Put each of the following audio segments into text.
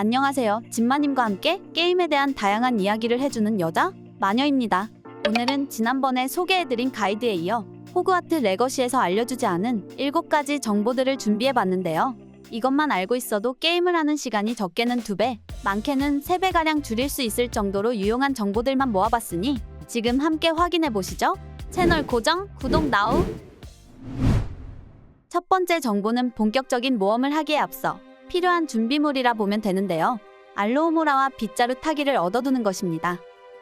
안녕하세요. 진마님과 함께 게임에 대한 다양한 이야기를 해주는 여자 마녀입니다. 오늘은 지난번에 소개해드린 가이드에 이어 호그와트 레거시에서 알려주지 않은 7가지 정보들을 준비해봤는데요. 이것만 알고 있어도 게임을 하는 시간이 적게는 2배, 많게는 3배가량 줄일 수 있을 정도로 유용한 정보들만 모아봤으니 지금 함께 확인해보시죠. 채널 고정, 구독 나우! 첫 번째 정보는 본격적인 모험을 하기에 앞서 필요한 준비물이라 보면 되는데요. 알로오모라와 빗자루 타기를 얻어두는 것입니다.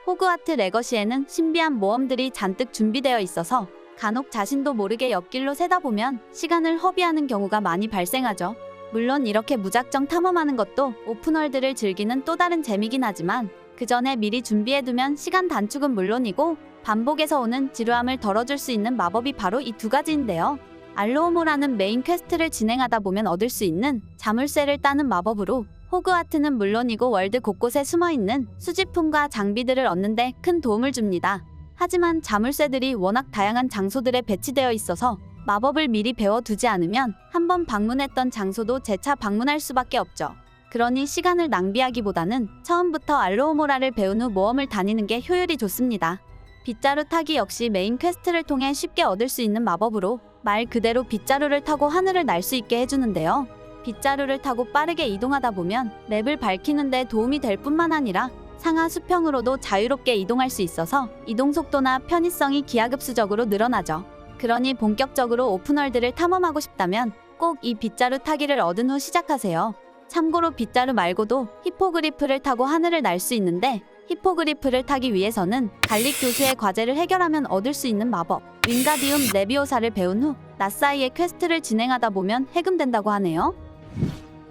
호그와트 레거시에는 신비한 모험들이 잔뜩 준비되어 있어서 간혹 자신도 모르게 옆길로 새다 보면 시간을 허비하는 경우가 많이 발생하죠. 물론 이렇게 무작정 탐험하는 것도 오픈월드를 즐기는 또 다른 재미긴 하지만 그 전에 미리 준비해두면 시간 단축은 물론이고 반복해서 오는 지루함을 덜어줄 수 있는 마법이 바로 이 두 가지인데요. 알로오모라는 메인 퀘스트를 진행하다 보면 얻을 수 있는 자물쇠를 따는 마법으로 호그와트는 물론이고 월드 곳곳에 숨어 있는 수집품과 장비들을 얻는데 큰 도움을 줍니다. 하지만 자물쇠들이 워낙 다양한 장소들에 배치되어 있어서 마법을 미리 배워두지 않으면 한 번 방문했던 장소도 재차 방문할 수밖에 없죠. 그러니 시간을 낭비하기보다는 처음부터 알로오모라를 배운 후 모험을 다니는 게 효율이 좋습니다. 빗자루 타기 역시 메인 퀘스트를 통해 쉽게 얻을 수 있는 마법으로 말 그대로 빗자루를 타고 하늘을 날 수 있게 해주는데요. 빗자루를 타고 빠르게 이동하다 보면 맵을 밝히는데 도움이 될 뿐만 아니라 상하 수평으로도 자유롭게 이동할 수 있어서 이동 속도나 편의성이 기하급수적으로 늘어나죠. 그러니 본격적으로 오픈월드를 탐험하고 싶다면 꼭 이 빗자루 타기를 얻은 후 시작하세요. 참고로 빗자루 말고도 히포그리프를 타고 하늘을 날 수 있는데 히포그리프를 타기 위해서는 갈릭 교수의 과제를 해결하면 얻을 수 있는 마법 윙가디움 레비오사를 배운 후낮 사이에 퀘스트를 진행하다 보면 해금된다고 하네요.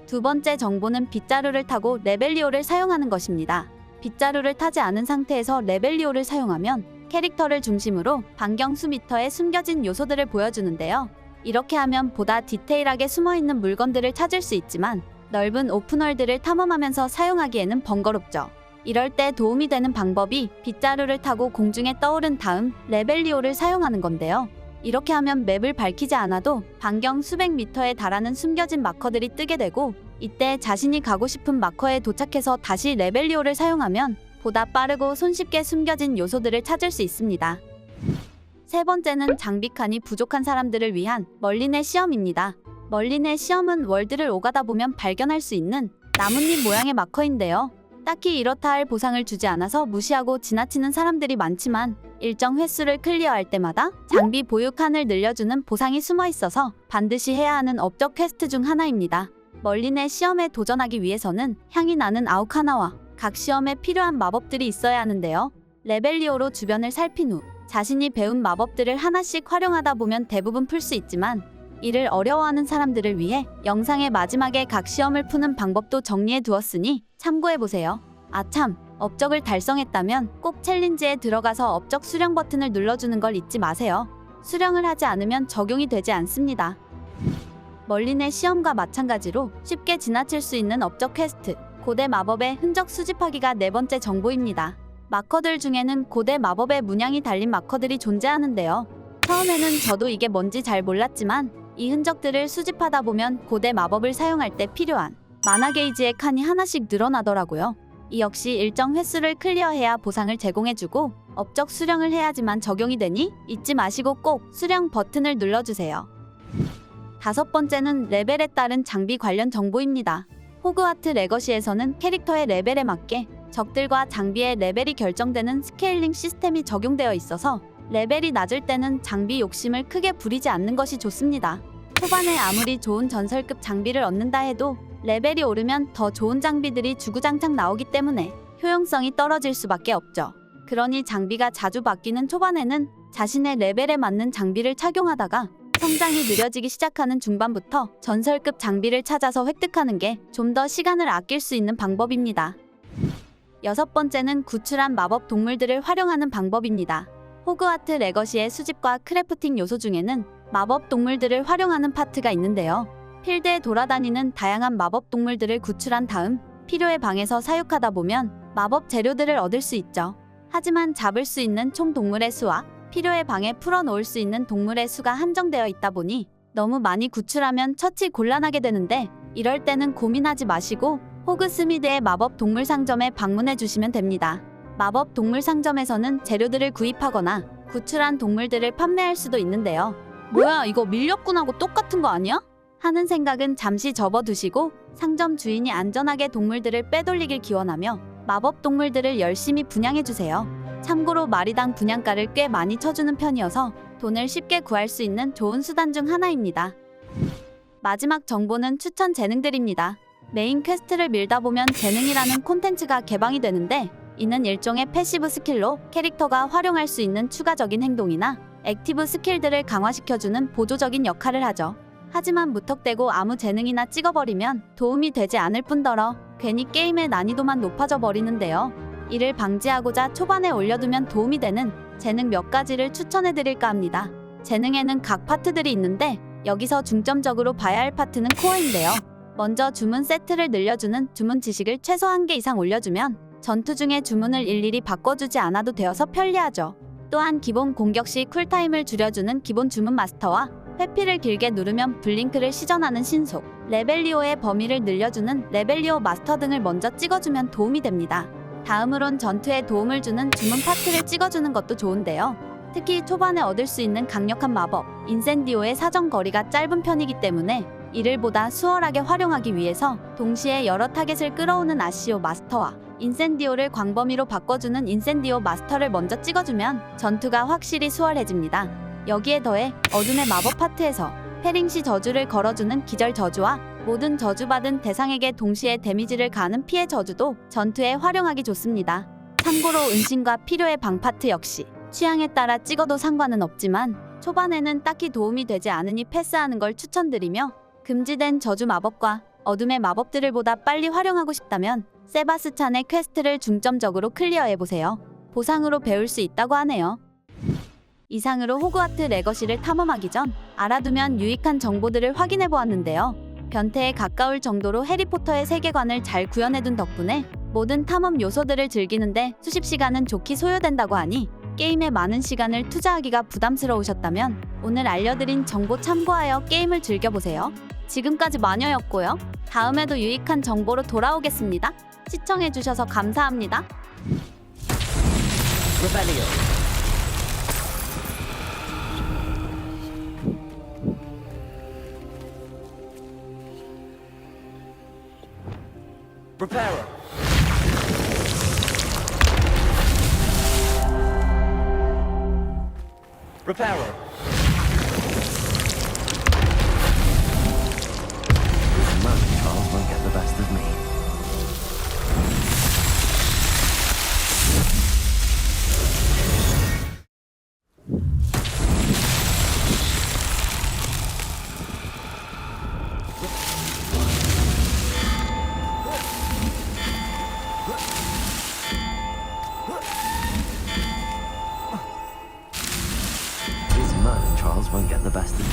두 번째 정보는 빗자루를 타고 레벨리오를 사용하는 것입니다. 빗자루를 타지 않은 상태에서 레벨리오를 사용하면 캐릭터를 중심으로 반경 수미터에 숨겨진 요소들을 보여주는데요. 이렇게 하면 보다 디테일하게 숨어있는 물건들을 찾을 수 있지만 넓은 오픈월드를 탐험하면서 사용하기에는 번거롭죠. 이럴 때 도움이 되는 방법이 빗자루를 타고 공중에 떠오른 다음 레벨리오를 사용하는 건데요. 이렇게 하면 맵을 밝히지 않아도 반경 수백 미터에 달하는 숨겨진 마커들이 뜨게 되고 이때 자신이 가고 싶은 마커에 도착해서 다시 레벨리오를 사용하면 보다 빠르고 손쉽게 숨겨진 요소들을 찾을 수 있습니다. 세 번째는 장비 칸이 부족한 사람들을 위한 멀린의 시험입니다. 멀린의 시험은 월드를 오가다 보면 발견할 수 있는 나뭇잎 모양의 마커인데요. 딱히 이렇다 할 보상을 주지 않아서 무시하고 지나치는 사람들이 많지만 일정 횟수를 클리어할 때마다 장비 보유 칸을 늘려주는 보상이 숨어 있어서 반드시 해야 하는 업적 퀘스트 중 하나입니다. 멀린의 시험에 도전하기 위해서는 향이 나는 아우카나와 각 시험에 필요한 마법들이 있어야 하는데요. 레벨리오로 주변을 살핀 후 자신이 배운 마법들을 하나씩 활용하다 보면 대부분 풀 수 있지만 이를 어려워하는 사람들을 위해 영상의 마지막에 각 시험을 푸는 방법도 정리해 두었으니 참고해 보세요. 아참, 업적을 달성했다면 꼭 챌린지에 들어가서 업적 수령 버튼을 눌러주는 걸 잊지 마세요. 수령을 하지 않으면 적용이 되지 않습니다. 멀린의 시험과 마찬가지로 쉽게 지나칠 수 있는 업적 퀘스트, 고대 마법의 흔적 수집하기가 네 번째 정보입니다. 마커들 중에는 고대 마법의 문양이 달린 마커들이 존재하는데요. 처음에는 저도 이게 뭔지 잘 몰랐지만 이 흔적들을 수집하다 보면 고대 마법을 사용할 때 필요한 마나 게이지의 칸이 하나씩 늘어나더라고요. 이 역시 일정 횟수를 클리어해야 보상을 제공해주고 업적 수령을 해야지만 적용이 되니 잊지 마시고 꼭 수령 버튼을 눌러주세요. 다섯 번째는 레벨에 따른 장비 관련 정보입니다. 호그와트 레거시에서는 캐릭터의 레벨에 맞게 적들과 장비의 레벨이 결정되는 스케일링 시스템이 적용되어 있어서 레벨이 낮을 때는 장비 욕심을 크게 부리지 않는 것이 좋습니다. 초반에 아무리 좋은 전설급 장비를 얻는다 해도 레벨이 오르면 더 좋은 장비들이 주구장창 나오기 때문에 효용성이 떨어질 수밖에 없죠. 그러니 장비가 자주 바뀌는 초반에는 자신의 레벨에 맞는 장비를 착용하다가 성장이 느려지기 시작하는 중반부터 전설급 장비를 찾아서 획득하는 게 좀 더 시간을 아낄 수 있는 방법입니다. 여섯 번째는 구출한 마법 동물들을 활용하는 방법입니다. 호그와트 레거시의 수집과 크래프팅 요소 중에는 마법 동물들을 활용하는 파트가 있는데요. 필드에 돌아다니는 다양한 마법 동물들을 구출한 다음 필요의 방에서 사육하다 보면 마법 재료들을 얻을 수 있죠. 하지만 잡을 수 있는 총 동물의 수와 필요의 방에 풀어놓을 수 있는 동물의 수가 한정되어 있다 보니 너무 많이 구출하면 처치 곤란하게 되는데 이럴 때는 고민하지 마시고 호그 스미드의 마법 동물 상점에 방문해 주시면 됩니다. 마법 동물 상점에서는 재료들을 구입하거나 구출한 동물들을 판매할 수도 있는데요. 뭐야, 이거 밀렵꾼하고 똑같은 거 아니야? 하는 생각은 잠시 접어두시고 상점 주인이 안전하게 동물들을 빼돌리길 기원하며 마법 동물들을 열심히 분양해 주세요. 참고로 마리당 분양가를 꽤 많이 쳐주는 편이어서 돈을 쉽게 구할 수 있는 좋은 수단 중 하나입니다. 마지막 정보는 추천 재능들입니다. 메인 퀘스트를 밀다 보면 재능이라는 콘텐츠가 개방이 되는데 이는 일종의 패시브 스킬로 캐릭터가 활용할 수 있는 추가적인 행동이나 액티브 스킬들을 강화시켜주는 보조적인 역할을 하죠. 하지만 무턱대고 아무 재능이나 찍어버리면 도움이 되지 않을 뿐더러 괜히 게임의 난이도만 높아져 버리는데요. 이를 방지하고자 초반에 올려두면 도움이 되는 재능 몇 가지를 추천해 드릴까 합니다. 재능에는 각 파트들이 있는데 여기서 중점적으로 봐야 할 파트는 코어인데요. 먼저 주문 세트를 늘려주는 주문 지식을 최소 한 개 이상 올려주면 전투 중에 주문을 일일이 바꿔주지 않아도 되어서 편리하죠. 또한 기본 공격 시 쿨타임을 줄여주는 기본 주문 마스터와 회피를 길게 누르면 블링크를 시전하는 신속, 레벨리오의 범위를 늘려주는 레벨리오 마스터 등을 먼저 찍어주면 도움이 됩니다. 다음으론 전투에 도움을 주는 주문 파트를 찍어주는 것도 좋은데요. 특히 초반에 얻을 수 있는 강력한 마법, 인센디오의 사정 거리가 짧은 편이기 때문에 이를 보다 수월하게 활용하기 위해서 동시에 여러 타겟을 끌어오는 아시오 마스터와 인센디오를 광범위로 바꿔주는 인센디오 마스터를 먼저 찍어주면 전투가 확실히 수월해집니다. 여기에 더해 어둠의 마법 파트에서 페링시 저주를 걸어주는 기절 저주와 모든 저주받은 대상에게 동시에 데미지를 가는 피해 저주도 전투에 활용하기 좋습니다. 참고로 은신과 필요의 방 파트 역시 취향에 따라 찍어도 상관은 없지만 초반에는 딱히 도움이 되지 않으니 패스하는 걸 추천드리며 금지된 저주 마법과 어둠의 마법들을 보다 빨리 활용하고 싶다면 세바스찬의 퀘스트를 중점적으로 클리어해보세요. 보상으로 배울 수 있다고 하네요. 이상으로 호그와트 레거시를 탐험하기 전 알아두면 유익한 정보들을 확인해 보았는데요. 변태에 가까울 정도로 해리포터의 세계관을 잘 구현해둔 덕분에 모든 탐험 요소들을 즐기는데 수십 시간은 좋게 소요된다고 하니 게임에 많은 시간을 투자하기가 부담스러우셨다면 오늘 알려드린 정보 참고하여 게임을 즐겨보세요. 지금까지 마녀였고요. 다음에도 유익한 정보로 돌아오겠습니다. 시청해주셔서 감사합니다. Prepare her. Prepare her. Won't get the best of.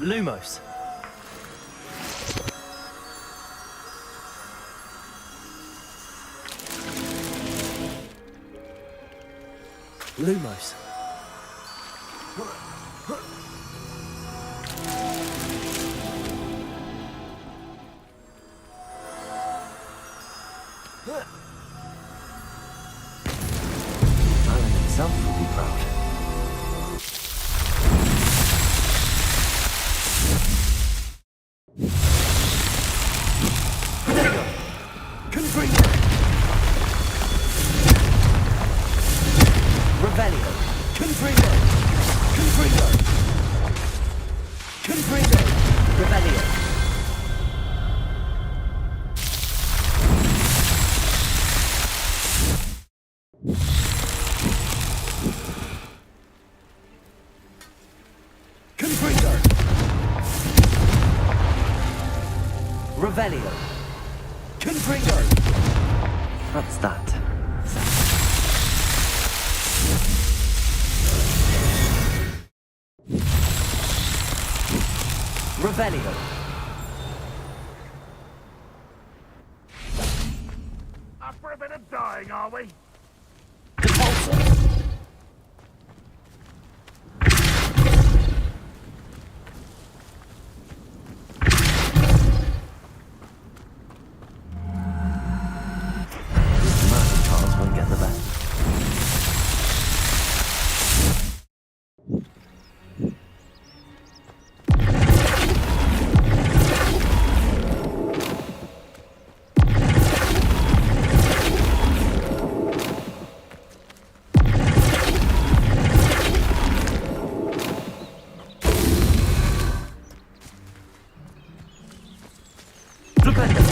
Lumos. Lumos. Confringo. Revelio. Confringo. That's that. Revelio. A primitive dying, are we? Flipendo.